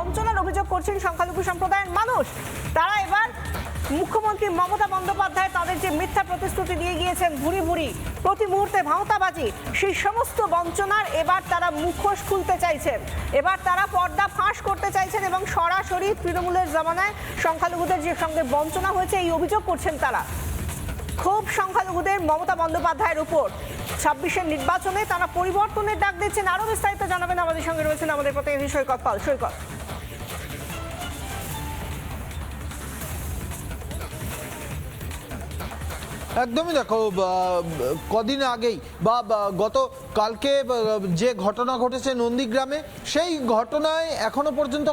বঞ্চনার অভিযোগ করছেন সংখ্যালঘু সম্প্রদায়ের মানুষ। তারা এবার মুখ্যমন্ত্রী মমতা বন্দ্যোপাধ্যায় তাদের যে মিথ্যা প্রতিশ্রুতি দিয়ে গিয়েছেন ভুরি ভুরি, প্রতি মুহূর্তে ভাঁওতাবাজি, সেই সমস্ত বঞ্চনার এবার তারা মুখোশ খুলতে চাইছেন। এবার তারা পর্দা ফাঁস করতে চাইছেন এবং সরাসরি তৃণমূলের জমানায় সংখ্যালঘুদের যে সঙ্গে বঞ্চনা হয়েছে, এই অভিযোগ করছেন তারা। ক্ষোভ সংখ্যালঘুদের মমতা বন্দ্যোপাধ্যায়ের উপর। ছাব্বিশের নির্বাচনে তারা পরিবর্তনের ডাক দিচ্ছেন। আরও বিস্তারিত জানাবেন আমাদের সঙ্গে রয়েছেন আমাদের প্রতিনিধি সৈকত পাল। সৈকত। একদমই দেখো কদিন আগেই, বা গত কালকে যে ঘটনা ঘটেছে নন্দীগ্রামে, সেই ঘটনায় এখনও পর্যন্ত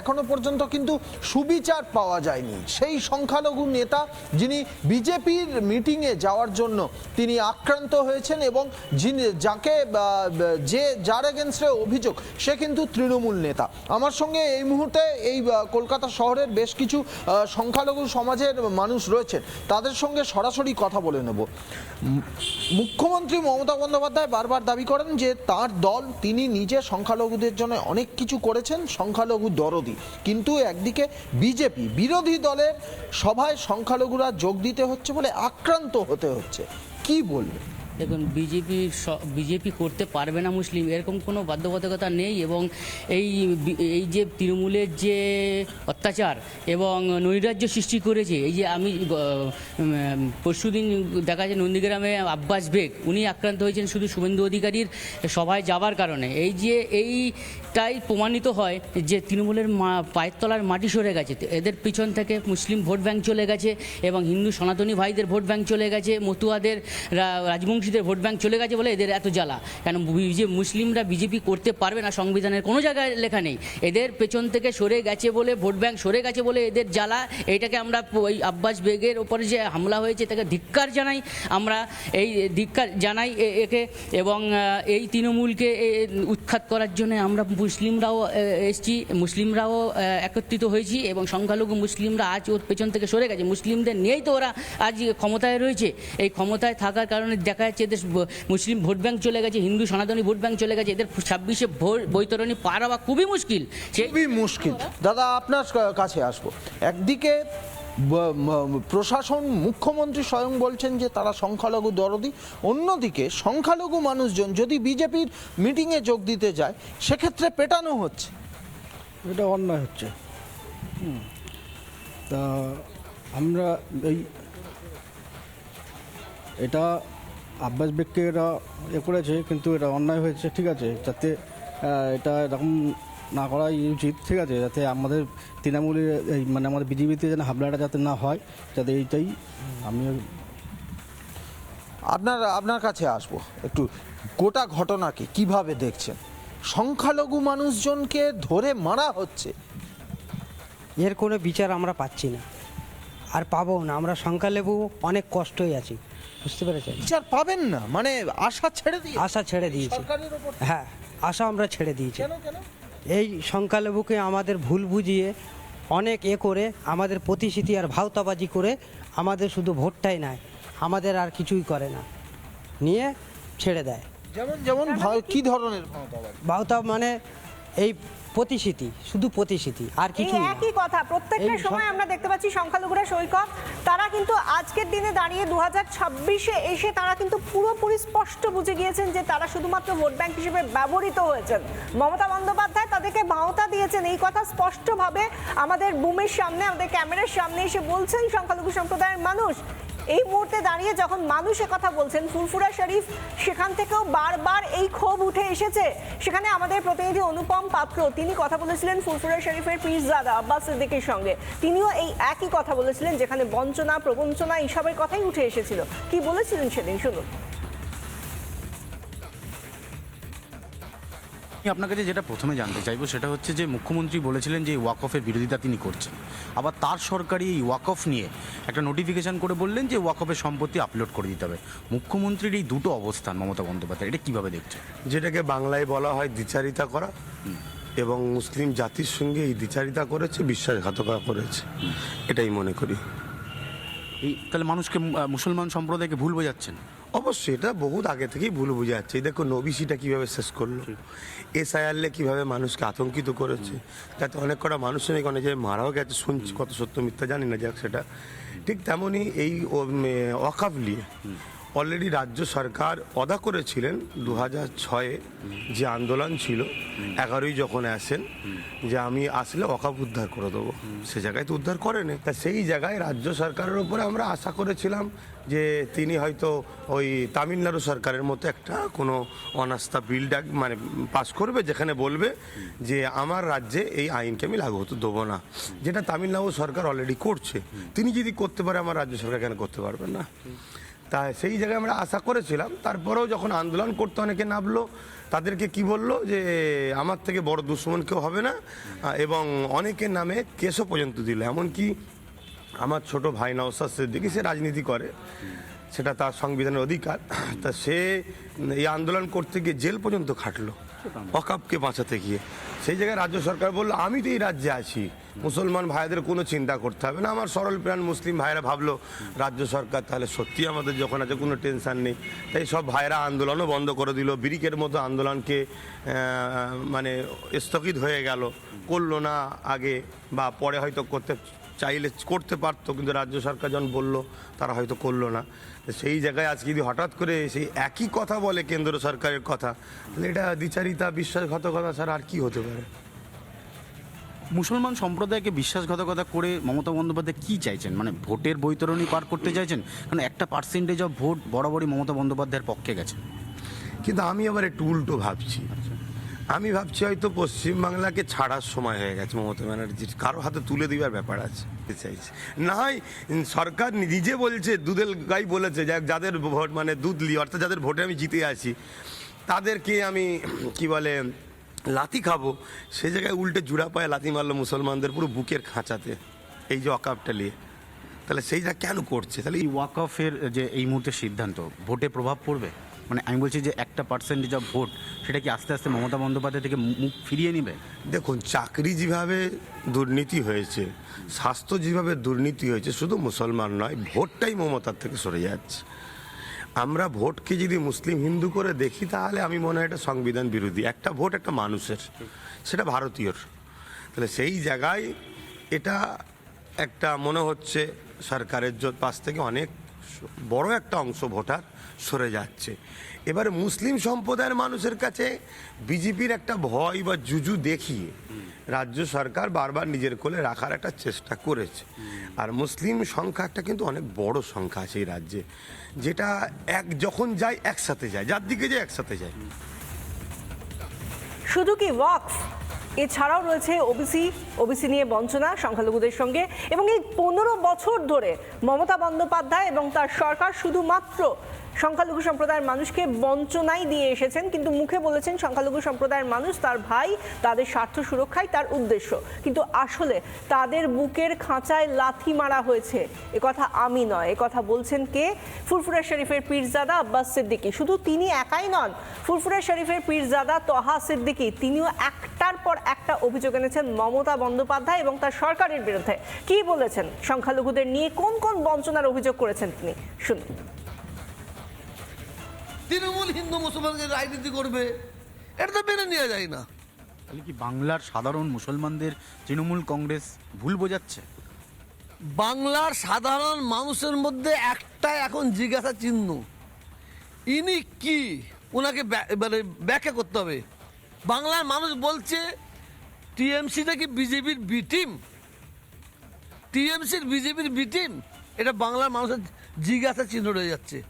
এখনও পর্যন্ত কিন্তু সুবিচার পাওয়া যায়নি। সেই সংখ্যালঘু নেতা যিনি বিজেপির মিটিংয়ে যাওয়ার জন্য তিনি আক্রান্ত হয়েছেন এবং যিনি, যাকে যে, যার এগেনস্টে অভিযোগ, সে কিন্তু তৃণমূল নেতা। আমার সঙ্গে এই মুহূর্তে এই কলকাতা শহরের বেশ কিছু সংখ্যালঘু সমাজের মানুষ রয়েছেন। তাদের সঙ্গে সরাসরি কথা বলে নেব। মুখ্যমন্ত্রী মমতা বন্দ্যোপাধ্যায় বারবার দাবি করেন যে তার দল, তিনি নিজে সংখ্যালঘুদের জন্য অনেক কিছু করেছেন, সংখ্যালঘু দরদি। কিন্তু একদিকে বিজেপি, বিরোধী দলের সভায় সংখ্যালঘুরা যোগ দিতে হচ্ছে বলে আক্রান্ত হতে হচ্ছে। কি বলবে দেখুন, বিজেপি বিজেপি করতে পারবে না মুসলিম, এরকম কোনো বাধ্যবাধকতা নেই এবং এই এই যে তৃণমূলের যে অত্যাচার এবং নৈরাজ্য সৃষ্টি করেছে, এই যে আমি পরশুদিন দেখা যায় নন্দীগ্রামে আব্বাস বেগ, উনি আক্রান্ত হয়েছেন শুধু শুভেন্দু অধিকারীর সভায় যাবার কারণে। এই যে এইটাই প্রমাণিত হয় যে তৃণমূলের মা, পায়ের তলার মাটি সরে গেছে, এদের পিছন থেকে মুসলিম ভোট ব্যাংক চলে গেছে এবং হিন্দু সনাতনী ভাইদের ভোট ব্যাংক চলে গেছে, মতুয়াদের রা- রাজবংশীদের ভোট ব্যাংক চলে গেছে বলে এদের এত জ্বালা। কেন যে মুসলিমরা বিজেপি করতে পারবে না সংবিধানের কোনো জায়গায় লেখা নেই। এদের পেছন থেকে সরে গেছে বলে, ভোট ব্যাংক সরে গেছে বলে এদের জ্বালা। এইটাকে আমরা ওই আব্বাস বেগের ওপরে যে হামলা হয়েছে তাকে ধিক্কার জানাই। আমরা এই ধিক্কার জানাই একে এবং এই তৃণমূলকে উৎখাত করার জন্য আমরা মুসলিমরাও এসছি। মুসলিমরাও একত্রিত হয়েছি এবং সংখ্যালঘু মুসলিমরা আজ ওর পেছন থেকে সরে গেছে। মুসলিমদের নিয়েই তো ওরা আজ ক্ষমতায় রয়েছে। এই ক্ষমতায় থাকার কারণে দেখা যাচ্ছে এদের মুসলিম ভোট ব্যাংক চলে গেছে হিন্দু সনাতনী ভোট ব্যাংক চলে গেছে এদের ছাব্বিশে বৈতরণী পার হওয়া খুবই মুশকিল। খুবই মুশকিল। দাদা আপনার কাছে আসব। একদিকে প্রশাসন মুখ্যমন্ত্রী স্বয়ং বলছেন যে তারা সংখ্যালঘু দরদি অন্যদিকে সংখ্যালঘু মানুষজন যদি বিজেপির মিটিংয়ে যোগ দিতে যায় সেক্ষেত্রে পেটানো হচ্ছে। এটা অন্যায় হচ্ছে। তা আমরা এই এটা আব্বাস বেগকে এরা এ করেছে কিন্তু এটা অন্যায় হয়েছে ঠিক আছে? যাতে এটা এরকম না করাই উচিত ঠিক আছে? যাতে আমাদের তৃণমূলের এই মানে আমাদের বিজেপিতে যেন হামলাটা যাতে না হয় যাতে এইটাই আমি আপনার আপনার কাছে আসব। একটু গোটা ঘটনাকে কীভাবে দেখছেন? সংখ্যালঘু মানুষজনকে ধরে মারা হচ্ছে। এর কোনো বিচার আমরা পাচ্ছি না। আর পাবো না। আমরা সংখ্যালঘু অনেক কষ্টই আছি। বুঝতে পেরেছেন? বিচার পাবেন না মানে আশা ছেড়ে দিয়ে আশা ছেড়ে দিয়েছি। হ্যাঁ আশা আমরা ছেড়ে দিয়েছি। কেন কেন? এই সংখ্যালঘুকে আমাদের ভুল বুঝিয়ে অনেক এ করে আমাদের প্রতিশ্রুতি আর ভাওতাবাজি করে আমাদের শুধু ভোটটাই নেয় আমাদের আর কিছুই করে না। নিয়ে ছেড়ে দেয়। যেমন যেমন কি ধরনের ভাওতা মানে এই প্রতিশ্রুতি শুধু প্রতিশ্রুতি আর এই একই কথা প্রত্যেকটা সময় আমরা দেখতে পাচ্ছি সংখ্যালঘুরা সৈকত তারা কিন্তু আজকের দিনে দাঁড়িয়ে দু ছাব্বিশে এসে তারা কিন্তু পুরোপুরি স্পষ্ট বুঝে গিয়েছেন যে তারা শুধুমাত্র ভোট ব্যাংক হিসেবে ব্যবহৃত হয়েছেন। মমতা বন্দ্যোপাধ্যায় তাদেরকে বাহতা দিয়েছেন এই কথা স্পষ্টভাবে আমাদের বুমের সামনে আমাদের ক্যামেরার সামনে এসে বলছেন সংখ্যালঘু সম্প্রদায়ের মানুষ। এই মুহূর্তে দাঁড়িয়ে যখন মানুষ কথা বলছেন ফুলফুরা শরীফ সেখান থেকেও বারবার এই ক্ষোভ উঠে এসেছে। সেখানে আমাদের প্রতিনিধি অনুপম পাত্র, তিনি কথা বলেছিলেন ফুলফুরা শরীফের পীরজাদা আব্বাস সিদ্দিকের সঙ্গে। তিনিও এই একই কথা বলেছিলেন, যেখানে বঞ্চনা, প্রবঞ্চনা এইসবের কথাই উঠে এসেছিল। কি বলেছিলেন সেদিন? শুনুন। আপনার কাছে যেটা প্রথমে জানতে চাইব সেটা হচ্ছে যে মুখ্যমন্ত্রী বলেছিলেন যে ওয়াকফের বিরোধিতা তিনি করছেন। আবার তার সরকারি এই ওয়াকফ নিয়ে একটা নোটিফিকেশন করে বললেন যে ওয়াকফের সম্পত্তি আপলোড করে দিতে হবে। মুখ্যমন্ত্রীর এই দুটো অবস্থান মমতা বন্দ্যোপাধ্যায় এটা কীভাবে দেখছেন? যেটাকে বাংলায় বলা হয় দ্বিচারিতা করা এবং মুসলিম জাতির সঙ্গে এই দ্বিচারিতা করেছে বিশ্বাসঘাতকতা করেছে এটাই মনে করি। এই তাহলে মানুষকে মুসলমান সম্প্রদায়কে ভুল বোঝাচ্ছেন? অবশ্যই এটা বহুত আগে থেকেই ভুল বুঝে যাচ্ছে এই দেখো নবিসিটা কীভাবে শেষ করল? এসআইআরলে কীভাবে মানুষকে আতঙ্কিত করেছে? যাতে অনেক কটা মানুষ নাকি অনেক মারাও গেছে শুনছি কত সত্য মিথ্যা জানি না যাক সেটা। ঠিক তেমনই এই অকাপ নিয়ে অলরেডি রাজ্য সরকার অদা করেছিলেন দু হাজার ছয়ে যে আন্দোলন ছিল এগারোই যখন আসেন যে আমি আসলে অকাপ উদ্ধার করে দেবো। সে জায়গায় তো উদ্ধার করেনি। তা সেই জায়গায় রাজ্য সরকারের উপরে আমরা আশা করেছিলাম যে তিনি হয়তো ওই তামিলনাড়ু সরকারের মতো একটা কোনো অনাস্থা বিল ডাক মানে পাস করবে, যেখানে বলবে যে আমার রাজ্যে এই আইনকে আমি লাগু হতে দেবো না, যেটা তামিলনাড়ু সরকার অলরেডি করছে। তিনি যদি করতে পারে, আমার রাজ্য সরকার কেন করতে পারবেন না? তা সেই জায়গায় আমরা আশা করেছিলাম, তারপরেও যখন আন্দোলন করতে অনেকে নামলো, তাদেরকে কি বলল যে আমার থেকে বড় দুশ্মন কেউ হবে না, এবং অনেকের নামে কেসও পর্যন্ত দিল, এমনকি আমার ছোট ভাই নওসাদ সিদ্দিকি, সে রাজনীতি করে। সেটা তার সংবিধানের অধিকার। তা সে এই আন্দোলন করতে গিয়ে জেল পর্যন্ত খাটলো, অকাপকে বাঁচাতে গিয়ে। সেই জায়গায় রাজ্য সরকার বলল, আমি তো এই রাজ্যে আছি। মুসলমান ভাইদের কোনো চিন্তা করতে হবে না। আমার সরল প্রাণ মুসলিম ভাইরা ভাবলো, রাজ্য সরকার তাহলে সত্যি আমাদের যখন আছে কোনো টেনশন নেই। তাই সব ভাইরা আন্দোলনও বন্ধ করে দিল। ব্রিকের মতো আন্দোলনকে মানে স্থগিত হয়ে গেল। করল না আগে বা পরে হয়তো করতে চাইলে করতে পারতো কিন্তু রাজ্য সরকার যখন বলল তারা হয়তো করল না। সেই জায়গায় আজকে যদি হঠাৎ করে সেই একই কথা বলে কেন্দ্র সরকারের কথা তাহলে এটা দ্বিচারিতা বিশ্বাসঘাতকতা ছাড়া আর কি হতে পারে? মুসলমান সম্প্রদায়কে বিশ্বাসঘাতকতা করে মমতা বন্দ্যোপাধ্যায় কী চাইছেন? মানে ভোটের বৈতরণী পার করতে চাইছেন? কারণ একটা পার্সেন্টেজ অফ ভোট বরাবরই মমতা বন্দ্যোপাধ্যায়ের পক্ষে গেছে। কিন্তু আমি আবার একটু উল্টো ভাবছি। আমি ভাবছি হয়তো পশ্চিমবাংলাকে ছাড়ার সময় হয়ে গেছে, মমতা ব্যানার্জির। কারও হাতে তুলে দেওয়ার ব্যাপার আছে চাইছে। না হয় সরকার নিজে বলছে দুধের গাই বলেছে যাদের ভোট মানে দুধ লি, অর্থাৎ যাদের ভোটে আমি জিতে আছি, তাদেরকে আমি, কি বলে, লাথি খাব। সে জায়গায় উল্টে জুড়া পায়ে লাথি মারলো মুসলমানদের পুরো বুকের খাঁচাতে, এই যে অকাপটা নিয়ে। তাহলে সেইটা কেন করছে? তাহলে এই ওয়াক অফের যে এই মুহূর্তে সিদ্ধান্ত, ভোটে প্রভাব পড়বে? মানে আমি বলছি যে একটা পার্সেন্টেজ অফ ভোট, সেটা কি আস্তে আস্তে মমতা বন্দ্যোপাধ্যায় থেকে মুখ ফিরিয়ে নেবে? দেখুন, চাকরি যেভাবে দুর্নীতি হয়েছে, স্বাস্থ্য যেভাবে দুর্নীতি হয়েছে, শুধু মুসলমান নয়, ভোটটাই মমতার থেকে সরে যাচ্ছে। আমরা ভোটকে যদি মুসলিম হিন্দু করে দেখি, তাহলে আমি মনে হয় এটা সংবিধান বিরোধী। একটা ভোট একটা মানুষের, সেটা ভারতীয়র। তাহলে সেই জায়গায় এটা একটা মনে হচ্ছে সরকারের পাশ থেকে অনেক বড় একটা অংশ ভোটার সরে যাচ্ছে। এবারে মুসলিম সম্প্রদায়ের মানুষের কাছে বিজেপির একটা ভয় বা জুজু দেখিয়ে রাজ্য সরকার বারবার নিজের কোলে রাখার একটা চেষ্টা করেছে। আর মুসলিম সংখ্যাটা কিন্তু অনেক বড় সংখ্যা আছে এই রাজ্যে। যেটা এক যখন যায়, একসাথে যায়। যার দিকে যায়, একসাথে যায়। শুধু কি ওয়াকফ এছাড়াও রয়েছে ওবিসি ওবিসি নিয়ে বঞ্চনা সংখ্যালঘুদের সঙ্গে এবং এই পনেরো বছর ধরে মমতা বন্দ্যোপাধ্যায় এবং তার সরকার শুধুমাত্র সংখ্যালঘু সম্প্রদায়ের মানুষকে বঞ্চনাই দিয়ে এসেছেন, কিন্তু মুখে বলেছেন সংখ্যালঘু সম্প্রদায়ের মানুষ তার ভাই, তাদের স্বার্থ সুরক্ষাই তার উদ্দেশ্য। কিন্তু আসলে তাদের বুকের খাঁচায় লাথি মারা হয়েছে। কথা আমি নয় কথা বলছেন কে? ফুরফুরা শরীফের পীরজাদা আব্বাস সিদ্দিকী। শুধু তিনি একাই নন, ফুরফুরা শরীফের পীরজাদা তহা সিদ্দিকী, তিনিও একটার পর একটা অভিযোগ এনেছেন মমতা বন্দ্যোপাধ্যায় এবং তার সরকারের বিরুদ্ধে। কি বলেছেন? সংখ্যালঘুদের নিয়ে কোন কোন বঞ্চনার অভিযোগ করেছেন তিনি? শুনুন। তৃণমূল হিন্দু মুসলমানকে রাজনীতি করবে এটা তো মেনে নেওয়া যায় না। তাহলে কি বাংলার সাধারণ মুসলমানদের তৃণমূল কংগ্রেস ভুল বোঝাচ্ছে? বাংলার সাধারণ মানুষের মধ্যে একটা এখন জিজ্ঞাসা চিহ্ন। ইনি কি? ওনাকে মানে ব্যাখ্যা করতে হবে। বাংলার মানুষ বলছে টিএমসিটা কি বিজেপির বি টিম? টিএমসির বিজেপির বি টিম? এটা বাংলার মানুষের জিজ্ঞাসা চিহ্ন রয়ে যাচ্ছে।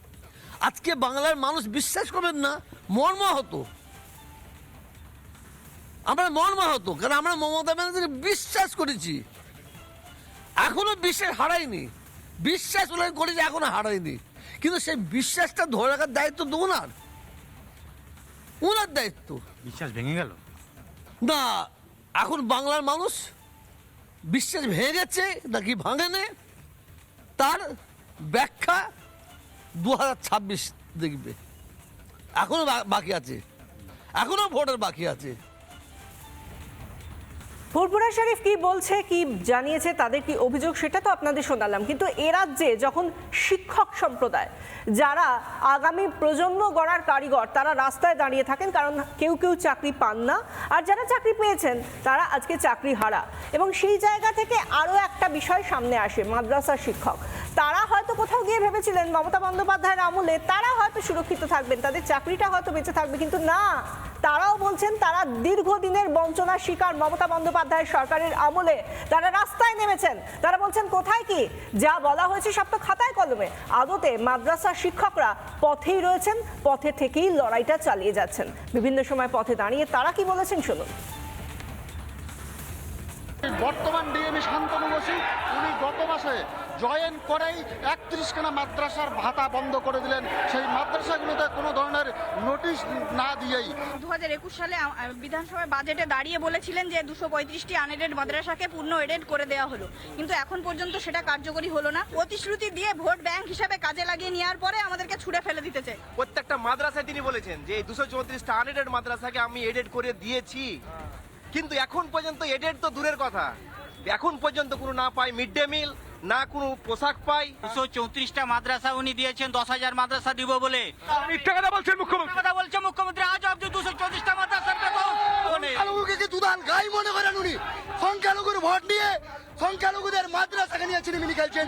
আজকে বাংলার মানুষ বিশ্বাস করবেন না মর্মা হতো। আমরা মর্মা হতো কারণ আমরা মমতা ব্যানার্জিকে বিশ্বাস করেছি। এখনও বিশ্বাস হারাইনি বিশ্বাস ওনাকে করেছে এখনও হারাইনি কিন্তু সেই বিশ্বাসটা ধরে রাখার দায়িত্ব তো ওনার। ওনার দায়িত্ব। বিশ্বাস ভেঙে গেল? না এখন বাংলার মানুষ বিশ্বাস ভেঙে গেছে নাকি ভাঙেনে তার ব্যাখ্যা দু ছাব্বিশ দেখবে। এখনও বাকি আছে। এখনও ভোটের বাকি আছে। ফুরপুরা শরীফ কি বলছে, কি জানিয়েছে, তাদের কি অভিযোগ, সেটা তো আপনাদের শোনালাম। কিন্তু এ রাজ্যে যখন শিক্ষক সম্প্রদায়, যারা আগামী প্রজন্ম গড়ার কারিগর, তারা রাস্তায় দাঁড়িয়ে থাকেন কারণ কেউ কেউ চাকরি পান না। আর যারা চাকরি পেয়েছেন, তারা আজকে চাকরি হারা। এবং সেই জায়গা থেকে আরও একটা বিষয় সামনে আসে, মাদ্রাসার শিক্ষক। কোথাও গিয়ে ভেবেছিলেন মমতা বন্দ্যোপাধ্যায়ের আমলে তারা হয়তো সুরক্ষিত থাকবেন, তাদের চাকরিটা হয়তো বেঁচে থাকবে, কিন্তু না, তারাও বলছেন তারা দীর্ঘদিনের বঞ্চনার শিকার মমতা বন্দ্যোপাধ্যায়ের সরকারের আমলে। তারা রাস্তায় নেমেছেন, তারা বলছেন, কোথায় কি? যা বলা হয়েছে সব তো খাতায় কলমে। আদতে মাদ্রাসার শিক্ষকরা পথেই রয়েছেন, পথে থেকেই লড়াইটা চালিয়ে যাচ্ছেন। বিভিন্ন সময় পথে দাঁড়িয়ে তারা কি বলেছেন শুনুন। বর্তমান ডিএমই শান্তনু বসু, উনি গত মাসে জয়েন করেই একত্রিশখানা মাদ্রাসার ভাতা বন্ধ করে দিলেন। সেই মাদ্রাসাগুলোতে কোনো ধরনের নোটিশ না দিয়েই। দু হাজার একুশ সালে বিধানসভায় বাজেটে দাঁড়িয়ে বলেছিলেন যে দুশো পঁয়ত্রিশটি আনএডেড মাদ্রাসাকে পূর্ণ এডেড করে দেওয়া হলো। কিন্তু এখন পর্যন্ত সেটা কার্যকরী হলো না। প্রতিশ্রুতি দিয়ে ভোট ব্যাংক হিসাবে কাজে লাগিয়ে নেওয়ার পরে আমাদেরকে ছুড়ে ফেলে দিতে চাই প্রত্যেকটা মাদ্রাসায় তিনি বলেছেন যে দুশো চৌত্রিশটা আনএডেড মাদ্রাসাকে আমি এডেড করে দিয়েছি। কিন্তু এখন পর্যন্ত এডেড তো দূরের কথা। এখন পর্যন্ত কোনো না পায় মিড ডে মিল না কোনো পোশাক পাই? দুশো চৌত্রিশটা মাদ্রাসা উনি দিয়েছেন দশ হাজার মাদ্রাসা দিব বলে। মিথ্যা কথা বলছেন মুখ্যমন্ত্রী। কথা বলছে মুখ্যমন্ত্রী আজ অব্দি দুশো চৌত্রিশটা মাদ্রাসার সংখ্যালঘুকে দুধান গাই মনে করেন উনি। সংখ্যালঘুর ভোট নিয়ে সংখ্যালঘুদের মাদ্রাসাকে নিয়ে চিনিমিনি খেলছেন।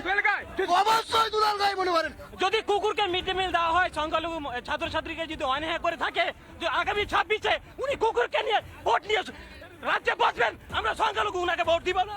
অবশ্যই দুধান গাই মনে করেন। যদি কুকুরকে মিড ডে মিল দেওয়া হয় সংখ্যালঘু ছাত্রছাত্রীকে যদি অন্যায় করে থাকে যে আগামী ছাব্বিশে উনি কুকুরকে নিয়ে ভোট নিয়ে রাজ্যে বসবেন আমরা সংখ্যালঘু উনাকে ভোট দিব না।